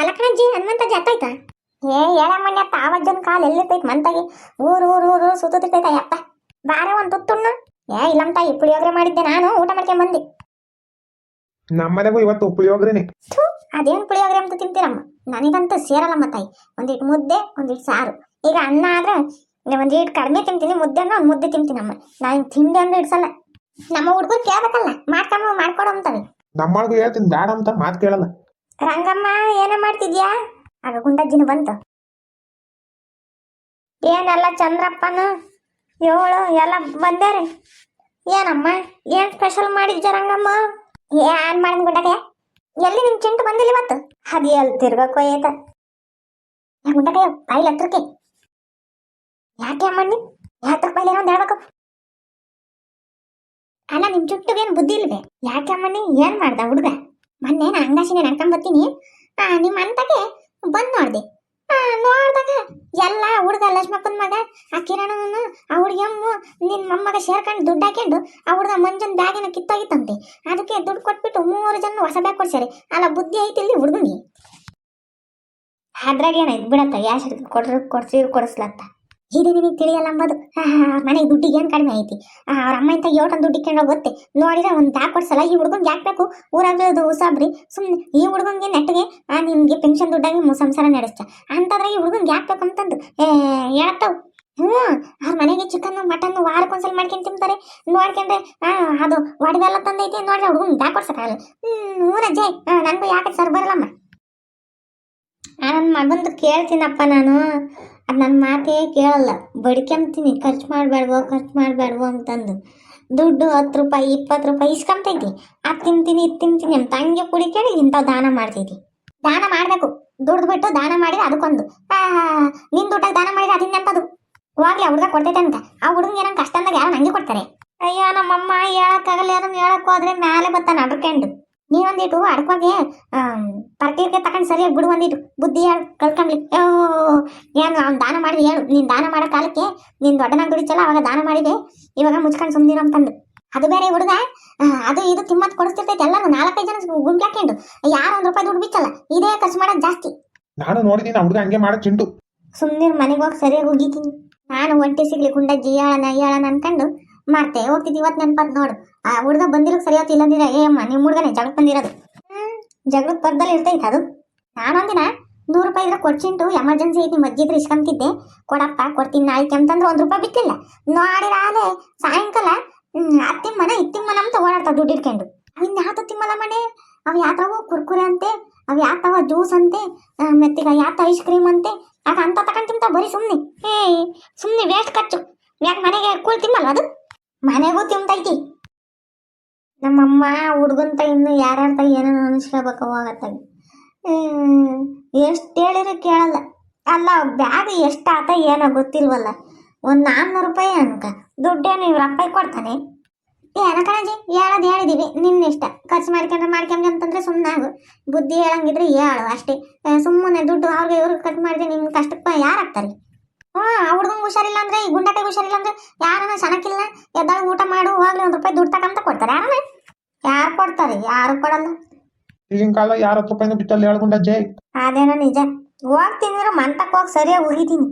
ಅಲಕಣಜ್ಜಿ ಹನುಮಂತ ಜಾತಾಯ್ತ ಏ ಹೇಳಮ್ಮಣ್ಣ ತಾವಜ್ಜನ ಕಾಲ್ ಎಲ್ಲಿರ್ತೈತ್ ಮಂತಾಗಿ ಊರು ಊರು ಊರು ಸುತ್ತಿರ್ತೈತ ಯಪ್ಪ ಬಾರ ಒಂದು ತುತ್ತುಣ್ಣ ಏ ಇಲ್ಲಮ್ಮ ತಾಯಿ ಪುಳಿಯೋಗರೆ ಮಾಡಿದ್ದೆ ನಾನು ಊಟ ಮಾಡ್ಕೊಂಡ್ ಬಂದೆ. ನಮ್ಮನೆಗೂ ಇವತ್ತು ಪುಳಿಯೋಗ್ರೆನೆ. ಥು ಅದೇನ್ ಪುಳಿಯೋಗರೆ ಅಂತ ತಿಂತೀರಮ್ಮ? ನನಗಂತೂ ಸೇರಲ್ಲಮ್ಮ ತಾಯಿ. ಒಂದಿಟ್ ಮುದ್ದೆ ಒಂದಿಟ್ ಸಾರು. ಈಗ ಅನ್ನ ಆದ್ರೆ ಒಂದಿಟ್ ಕಡಿಮೆ ತಿಂತೀನಿ ಮುದ್ದೆ ಅಂದ್ರೆ ಒಂದು ಮುದ್ದೆ ತಿಂತೀನಮ್ಮ. ನಾನು ತಿಂಡಿ ಅಂದ್ರೆ ಇಡ್ಸಲ್ಲ. ನಮ್ಮ ಹುಡುಗರು ಕೇಳ್ಬೇಕಲ್ಲ ಮಾಡ್ಕೊಂಬ ಮಾಡ್ಕೊಡು ಅಂತವೆ ನಮ್ಮೊಳಗೂ ಹೇಳ್ತೀನಿ ಬೇಡ ಅಂತ ಮಾತು ಕೇಳಲ್ಲ. ರಂಗಮ್ಮ, ಏನ ಮಾಡ್ತಿದ್ಯಾ? ಆಗ ಗುಂಡಜ್ಜಿನ ಬಂತು. ಏನೆಲ್ಲ ಚಂದ್ರಪ್ಪನ? ಏಳು, ಎಲ್ಲ ಬಂದ್ಯಾರೆ? ಏನಮ್ಮ, ಏನ್ ಸ್ಪೆಷಲ್ ಮಾಡಿದ್ಯ ರಂಗಮ್ಮ? ಏನ್ ಮಾಡಿದ್ ಗುಡ್ಡಗೆ ಎಲ್ಲಿ ನಿಮ್ ಚಿಂಟು ಬಂದಿಲ್ಲ ಇವತ್ತು? ಹಾಗೆ ಎಲ್ಲಿ ತಿರ್ಗಕ್ಕೋ ಏತ ಏ ಗುಂಡಗೆ, ಬಾಯಿಲ್ ಹತ್ರಕ್ಕೆ. ಯಾಕೆ ನೀ ಯಾತ್ರ ಬಾಯಿಲ್ ಏನೋ ಹೇಳ್ಬೇಕು. ಅಲ್ಲ ನಿಮ್ ಚುಟ್ಟುಗೇನು ಬುದ್ಧಿ ಇಲ್ವೇ? ಯಾಕೆ ನೀ? ಏನ್ ಮಾಡ್ದ ಹುಡುಗ? ಮೊನ್ನೆ ನಾ ಅಂಗಾಶಿನೇ ನಡ್ಕೊಂಡ್ ಬರ್ತೀನಿ. ನಿಮ್ಮ ಅಂತಗೆ ಬಂದ್ ನೋಡ್ದೆ. ನೋಡ್ದಾಗ ಎಲ್ಲ ಹುಡುಗ ಲಕ್ಷ್ಮಪ್ಪನ ಮಗ, ಆ ಕಿರಣನು, ಆ ಹುಡುಗಿಯಮ್ಮ ನಿನ್ ಮೊಮ್ಮಗ ಸೇರ್ಕೊಂಡು ದುಡ್ಡು ಹಾಕೊಂಡು ಆ ಹುಡುಗ ಮಂಜನ್ ಬ್ಯಾಗಿನ ಕಿತ್ತೋಗಿತ್ತಂತೆ. ಅದಕ್ಕೆ ದುಡ್ಡು ಕೊಟ್ಬಿಟ್ಟು ಮೂರು ಜನ ಹೊಸ ಬ್ಯಾಗ್ ಕೊಡ್ಸ್ಯಾರೆ. ಅಲ್ಲ ಬುದ್ಧಿ ಐತಿ ಇಲ್ಲಿ ಹುಡುಗನಿಗೆ? ಅದ್ರಾಗ ಏನಾಯ್ತು ಬಿಡತ್ತ ಯಾರು ಕೊಡ್ರಿ ಕೊಡ್ಸಿ ಕೊಡಿಸ್ಲತ್ತ ನಿನಗೆ ತಿಳಿಯಲ್ಲ ಅಂಬದು ಮನೆಗೆ ದುಡ್ಡಿಗೆ ಏನು ಕಡಿಮೆ ಐತಿ? ಅವ್ರ ಅಮ್ಮ ಇಂತ ಯೋಟನ್ ದುಡ್ಡು ಇಕ್ಕೊಂಡು ಗೊತ್ತೆ? ನೋಡಿದ್ರೆ ಒಂದು ಬ್ಯಾಗ್ ಕೊಡ್ಸಲ್ಲ, ಈ ಹುಡುಗನ್ ಯಾಕೆ ಬೇಕು? ಊರಾಗ್ಲದು ಉಸಾಬ್ರಿ ಸುಮ್ಮನೆ ಈ ಹುಡ್ಗಂಗೆ ನೆಟ್ಟಿಗೆ? ಆ, ನಿಮ್ಗೆ ಪೆನ್ಷನ್ ದುಡ್ಡಾಗಿ ಸಂಸಾರ ನಡೆಸ್ತ. ಅಂತಂದ್ರೆ ಈ ಹುಡುಗನ್ ಯಾಕೆ ಬೇಕಂತಂದು ಏ ಹೇಳ್ತಾವ್ ಹ್ಞೂ, ಅವ್ರ ಮನೆಗೆ ಚಿಕನ್ನು, ಮಟನ್ನು ವಾರಕ್ಕೊಂದ್ಸಲ ಮಾಡ್ಕೊಂಡು ತಿಂತಾರೆ. ನೋಡ್ಕೊಂಡ್ರೆ ಅದು ಒಡವೆಲ್ಲ ತಂದೈತಿ ನೋಡಿದ್ರೆ ಹುಡುಗನ್ ಬ್ಯಾಗ್ ಕೊಡ್ಸಕ್ಕಾಗಲ್ಲ. ಹ್ಞೂ ರಜೆ ನನಗೂ ಯಾಕೆ ಸರ್ ಬರಲ್ಲಮ್ಮ? ನನ್ನ ಮಗಂದು ಕೇಳ್ತೀನಪ್ಪ ನಾನು. ಅದು ನನ್ನ ಮಾತೇ ಕೇಳಲ್ಲ. ಬಡ್ಕೊಂತೀನಿ ಖರ್ಚು ಮಾಡಬೇಡ್ವೋ ಖರ್ಚು ಮಾಡಬೇಡ್ವೋ ಅಂತಂದು. ದುಡ್ಡು ಹತ್ತು ರೂಪಾಯಿ ಇಪ್ಪತ್ತು ರೂಪಾಯಿ ಇಸ್ಕೊಂತೈತಿ. ಅದು ತಿಂತೀನಿ ಇದು ತಿಂತೀನಿ ಅಂತ ಹಂಗೆ ಕುಡಿಕೇಳಿ ಇಂಥವು ದಾನ ಮಾಡ್ತೈತಿ. ದಾನ ಮಾಡಬೇಕು. ದುಡ್ಡು ಬಿಟ್ಟು ದಾನ ಮಾಡಿದ್ರೆ ಅದಕ್ಕೊಂದು ಆ, ನಿನ್ ದುಡ್ಡಾಗ ದಾನ ಮಾಡಿದ್ರೆ ಅದಿನ್ನೆಂತದು ಹೋಗ್ಲಿ ಆ ಹುಡುಗ ಕೊಡ್ತೈತೆ ಅಂತ. ಆ ಹುಡುಗ ಏನಂತ ಕಷ್ಟ ಅಂದಾಗ ಯಾರು ನಂಗೆ ಕೊಡ್ತಾರೆ. ಅಯ್ಯೋ ನಮ್ಮಮ್ಮ ಹೇಳಕ್ಕಾಗಲ್ಲ ಅದನ್ನು ಹೇಳಕ್ ಹೋದ್ರೆ ಮೇಲೆ ಬರ್ತಾನೆ ಅಡ್ಕೊಂಡು ನೀವೊಂದಿಟ್ಟು ಅಡ್ಕೋಗೆ ಪರ್ಟಿಗೆ ತಗೊಂಡು ಸರಿಯಾಗಿ ಬಿಡು ಒಂದಿಟ್ಟು ಬುದ್ಧಿ ಕಳ್ಕೊಂಡ್ಲಿ. ಏನು ಅವ್ನು ದಾನ ಮಾಡಿದೆ ಹೇಳು. ನೀನು ದಾನ ಮಾಡೋ ಕಾಲಕ್ಕೆ ನೀನು ದೊಡ್ಡನಾಗ ದುಡಿಚಲ್ಲ ಅವಾಗ ದಾನ ಮಾಡಿದೆ. ಇವಾಗ ಮುಚ್ಕೊಂಡು ಸುಮ್ಮನಿರೋ ಅಂತಂದು. ಅದು ಬೇರೆ ಹುಡುಗ. ಅದು ಇದು ಕಿಮ್ಮತ್ ಕೊಡಿಸ್ತಿರ್ತೈತೆ ಎಲ್ಲರೂ ನಾಲ್ಕೈದು ಜನ ಗುಂಪ್ಲಾಕೊಂಡು ಯಾರು ಒಂದು ರೂಪಾಯಿ ದುಡ್ಡು ಬಿಚ್ಚಲ್ಲ. ಇದೇ ಖರ್ಚು ಮಾಡೋದು ಜಾಸ್ತಿ. ನಾನು ನೋಡಿದೀನಿ ಹುಡುಗ ಹಂಗೆ ಮಾಡೋ ಚಿಂಟು ಸುಮ್ಮನೆ ಮನೆಗೆ ಹೋಗಿ ಸರಿಯಾಗಿ ಹೋಗಿದ್ದೀನಿ. ನಾನು ಒಂಟಿ ಸಿಗ್ಲಿ ಕುಂಡ ಹೇಳಣ ಅಯ್ಯಾಳನ ಅನ್ಕೊಂಡು ಮಾಡ್ತೆ. ಹೋಗ್ತಿದ್ದೆ ಇವತ್ತು ನೆನಪತ್ ನೋಡು. ಆ ಹುಡುಗ ಬಂದಿರೋ ಸರಿಯಾಗಿ ಇಲ್ಲಂದಿರ ಏ ಅಮ್ಮ ನಿಮ್ಮ ಹುಡುಗನೇ ಜಗಳಕ್ಕೆ ಬಂದಿರೋದು. ಜಗಳಕ್ಕೆ ಪರದಲ್ಲಿ ಇರ್ತೈತೆ ಅದು. ನಾನೊಂದಿನ ನೂರು ರೂಪಾಯಿ ಇದ್ರೆ ಕೊಡ್ಚಿಂಟು ಎಮರ್ಜೆನ್ಸಿ ಐತಿ ಮಜ್ಜಿದ್ರೆ ಇಸ್ಕೊಂತಿದ್ದೆ. ಕೊಡಪ್ಪ ಕೊಡ್ತೀನಿ ನಾಳೆ ಅಂತಂದ್ರೆ ಒಂದು ರೂಪಾಯಿ ಬಿಟ್ಟಿಲ್ಲ ನಾಳೆ ಸಾಯಂಕಾಲ ಹ್ಮ್, ಅತ್ತಿಮ್ಮನ ಇತ್ತಿಮ್ಮನ ಅಂತ ಓಡಾಡ್ತಾವ ದುಡ್ಡು ಇಟ್ಕೊಂಡು ಅವಿನ್ ಯಾತ ತಿಮ್ಮಲ ಮನೆ? ಅವು ಯಾತವ ಕುರ್ಕುರೆ ಅಂತೆ ಅವು ಯಾತವ ಜ್ಯೂಸ್ ಅಂತೆ ಮೆತ್ತಿಗ ಯಾತ ಐಸ್ ಕ್ರೀಮ್ ಅಂತೆ. ಆಗ ಅಂತ ತಗೊಂಡ್ ತಿಂತಾವ ಬರೀ ಸುಮ್ಮನೆ ಹೇ ಸುಮ್ಮನೆ ವೇಸ್ಟ್ ಖರ್ಚು. ಯಾಕೆ ಮನೆಗೆ ಕೂಲ್ ತಿಮ್ಮಲ್ಲ ಅದು? ಮನೆಗೂ ತಿಂತೈತಿ ನಮ್ಮಮ್ಮ ಹುಡುಗಂತ ಇನ್ನು ಯಾರ್ಯಾರ ಏನೋ ಅನಿಸ್ಕೋಬೇಕು ಹೋಗತ್ತಾಗಿ ಎಷ್ಟು ಹೇಳಿದ್ರೆ ಕೇಳಲ್ಲ. ಅಲ್ಲ, ಬ್ಯಾಗ್ ಎಷ್ಟು ಆತ ಏನೋ ಗೊತ್ತಿಲ್ವಲ್ಲ. ಒಂದು ನಾನ್ನೂರು ರೂಪಾಯಿ ಅನ್ಕ. ದುಡ್ಡೇನು ಇವ್ರ ಅಪ್ಪ ಕೊಡ್ತಾನೆ? ಏನ ಕಣಜಿ, ಹೇಳೋದು ಹೇಳಿದೀವಿ. ನಿನ್ನ ಇಷ್ಟ. ಖರ್ಚು ಮಾಡ್ಕೊಂಡ್ರೆ ಮಾಡ್ಕೊಂಡ್ರೆ ಅಂತಂದ್ರೆ ಸುಮ್ಮನಾಗು ಬುದ್ಧಿ ಹೇಳಂಗಿದ್ರೆ ಹೇಳು ಅಷ್ಟೇ. ಸುಮ್ಮನೆ ದುಡ್ಡು ಅವ್ರಿಗೆ ಇವ್ರಿಗೆ ಕಟ್ ಮಾಡಿದ್ರೆ ನಿಮ್ಮ ಕಷ್ಟಕ್ಕೆ ಯಾರು ಆಗ್ತಾರೆ ಹ್ಞೂ ಹುಡ್ಗಂಗೆ ಹುಷಾರಿಲ್ಲ ಅಂದ್ರೆ, ಈ ಗುಂಡಕ್ಕೆ ಹುಷಾರಿಲ್ಲ ಅಂದ್ರೆ ಯಾರನ್ನ ಸಣಕಿಲ್ಲ ಎದ್ದಾಗ ಊಟ ಮಾಡು, ಹೋಗ್ಲಿ, ಒಂದು ರೂಪಾಯಿ ದುಡ್ಡು ತಗೊಂತ ಕೊಡ್ತಾರೆ. ಯಾರನ್ನ? ಯಾರು ಕೊಡ್ತಾರೆ? ಯಾರು ಕೊಡಲ್ಲ. ಈಗಿನ ಕಾಲ ಯಾರ ಹತ್ರ ರೂಪಾಯಿನೂ ಬಿಟ್ಟಲ್ಲಿ ಹೇಳ್ಕೊಂಡ ಜೈ ಅದೇನೋ ನಿಜ? ಹೋಗ್ತೀನಿ ಮಂತಕ್ಕೆ ಹೋಗಿ ಸರಿಯಾಗಿ ಉಗಿತೀನಿ.